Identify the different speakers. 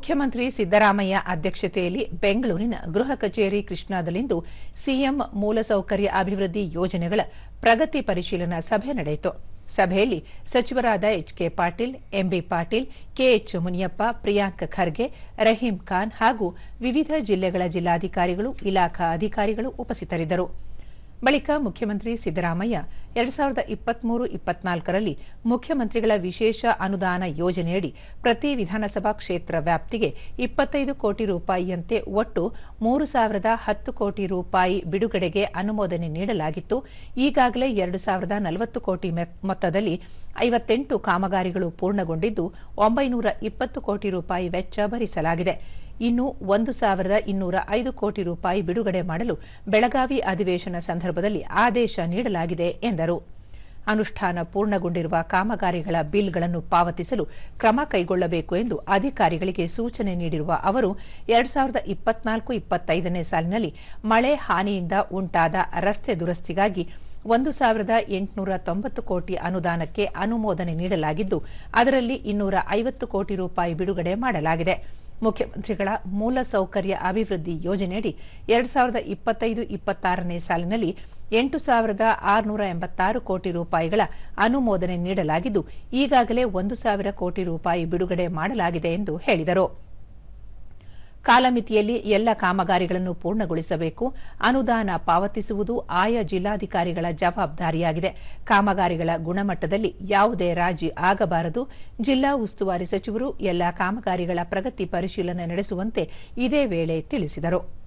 Speaker 1: ಮುಖ್ಯಮಂತ್ರಿ ಸಿದ್ದರಾಮಯ್ಯ ಅಧ್ಯಕ್ಷತೆಯಲ್ಲಿ ಬೆಂಗಳೂರಿನ ಗೃಹ ಕಚೇರಿ ಕೃಷ್ಣಾದಲ್ಲಿಂದು ಸಿಎಂ ಮೂಲಸೌಕರ್ಯ ಅಭಿವೃದ್ಧಿ ಯೋಜನೆಗಳ ಪ್ರಗತಿ ಪರಿಶೀಲನಾ ಸಭೆ ನಡೆಯಿತು. ಸಭೆಯಲ್ಲಿ ಸಚಿವರಾದ HK Patil, MB Patil, KH Muniyappa, Priyank Kharge, Rahim Khan ಹಾಗೂ ವಿವಿಧ ಜಿಲ್ಲೆಗಳ ಜಿಲ್ಲಾಧಿಕಾರಿಗಳು, ಇಲಾಖಾ ಅಧಿಕಾರಿಗಳು ಉಪಸ್ಥಿತರಿದ್ದರು. ಬಳಿಕ ಮುಖ್ಯಮಂತ್ರಿ ಸಿದ್ದರಾಮಯ್ಯ ಎರಡ್ ಸಾವಿರದ ಇಪ್ಪತ್ಮೂರು ಇಪ್ಪತ್ನಾಲ್ಕರಲ್ಲಿ ಮುಖ್ಯಮಂತ್ರಿಗಳ ವಿಶೇಷ ಅನುದಾನ ಯೋಜನೆಯಡಿ ಪ್ರತಿ ವಿಧಾನಸಭಾ ಕ್ಷೇತ್ರ ವ್ಯಾಪ್ತಿಗೆ ಇಪ್ಪತ್ತೈದು ಕೋಟಿ ರೂಪಾಯಿಯಂತೆ ಒಟ್ಟು ಮೂರು ಸಾವಿರದ ಹತ್ತು ಕೋಟಿ ರೂಪಾಯಿ ಬಿಡುಗಡೆಗೆ ಅನುಮೋದನೆ ನೀಡಲಾಗಿತ್ತು. ಈಗಾಗಲೇ ಎರಡು ಸಾವಿರದ ನಲವತ್ತು ಕೋಟಿ ಮೊತ್ತದಲ್ಲಿ ಐವತ್ತೆಂಟು ಕಾಮಗಾರಿಗಳು ಪೂರ್ಣಗೊಂಡಿದ್ದು, ಒಂಬೈನೂರ ಇಪ್ಪತ್ತು ಕೋಟಿ ರೂಪಾಯಿ ವೆಚ್ಚ ಭರಿಸಲಾಗಿದೆ. ಇನ್ನು ಒಂದು ಸಾವಿರದ ಇನ್ನೂರ ಐದು ಕೋಟಿ ರೂಪಾಯಿ ಬಿಡುಗಡೆ ಮಾಡಲು ಬೆಳಗಾವಿ ಅಧಿವೇಶನ ಸಂದರ್ಭದಲ್ಲಿ ಆದೇಶ ನೀಡಲಾಗಿದೆ ಎಂದರು. ಅನುಷ್ಠಾನ ಪೂರ್ಣಗೊಂಡಿರುವ ಕಾಮಗಾರಿಗಳ ಬಿಲ್ಗಳನ್ನು ಪಾವತಿಸಲು ಕ್ರಮ ಕೈಗೊಳ್ಳಬೇಕು ಎಂದು ಅಧಿಕಾರಿಗಳಿಗೆ ಸೂಚನೆ ನೀಡಿರುವ ಅವರು, ಎರಡು ಸಾವಿರದ ಇಪ್ಪತ್ನಾಲ್ಕು ಇಪ್ಪತ್ತೈದನೇ ಸಾಲಿನಲ್ಲಿ ಮಳೆ ಹಾನಿಯಿಂದ ಉಂಟಾದ ರಸ್ತೆ ದುರಸ್ತಿಗಾಗಿ ಒಂದು ಸಾವಿರದ ಎಂಟುನೂರ ತೊಂಬತ್ತು ಕೋಟಿ ಅನುದಾನಕ್ಕೆ ಅನುಮೋದನೆ ನೀಡಲಾಗಿದ್ದು, ಅದರಲ್ಲಿ ಇನ್ನೂರ ಐವತ್ತು ಕೋಟಿ ರೂಪಾಯಿ ಬಿಡುಗಡೆ ಮಾಡಲಾಗಿದೆ. ಮುಖ್ಯಮಂತ್ರಿಗಳ ಮೂಲಸೌಕರ್ಯ ಅಭಿವೃದ್ಧಿ ಯೋಜನೆಯಡಿ ಎರಡ್ ಸಾವಿರದ ಇಪ್ಪತ್ತೈದು, ಇಪ್ಪತ್ತಾರನೇ ಸಾಲಿನಲ್ಲಿ ಎಂಟು ಸಾವಿರದ ಆರುನೂರ ಎಂಬತ್ತಾರು ಕೋಟಿ ರೂಪಾಯಿಗಳ ಅನುಮೋದನೆ ನೀಡಲಾಗಿದ್ದು, ಈಗಾಗಲೇ ಒಂದು ಸಾವಿರ ಕೋಟಿ ರೂಪಾಯಿ ಬಿಡುಗಡೆ ಮಾಡಲಾಗಿದೆ ಎಂದು ಹೇಳಿದರು. ಕಾಲಮಿತಿಯಲ್ಲಿ ಎಲ್ಲ ಕಾಮಗಾರಿಗಳನ್ನು ಪೂರ್ಣಗೊಳಿಸಬೇಕು. ಅನುದಾನ ಪಾವತಿಸುವುದು ಆಯಾ ಜಿಲ್ಲಾಧಿಕಾರಿಗಳ ಜವಾಬ್ದಾರಿಯಾಗಿದೆ. ಕಾಮಗಾರಿಗಳ ಗುಣಮಟ್ಟದಲ್ಲಿ ಯಾವುದೇ ರಾಜಿ ಆಗಬಾರದು. ಜಿಲ್ಲಾ ಉಸ್ತುವಾರಿ ಸಚಿವರು ಎಲ್ಲ ಕಾಮಗಾರಿಗಳ ಪ್ರಗತಿ ಪರಿಶೀಲನೆ ನಡೆಸುವಂತೆ ಇದೇ ವೇಳೆ ತಿಳಿಸಿದರು.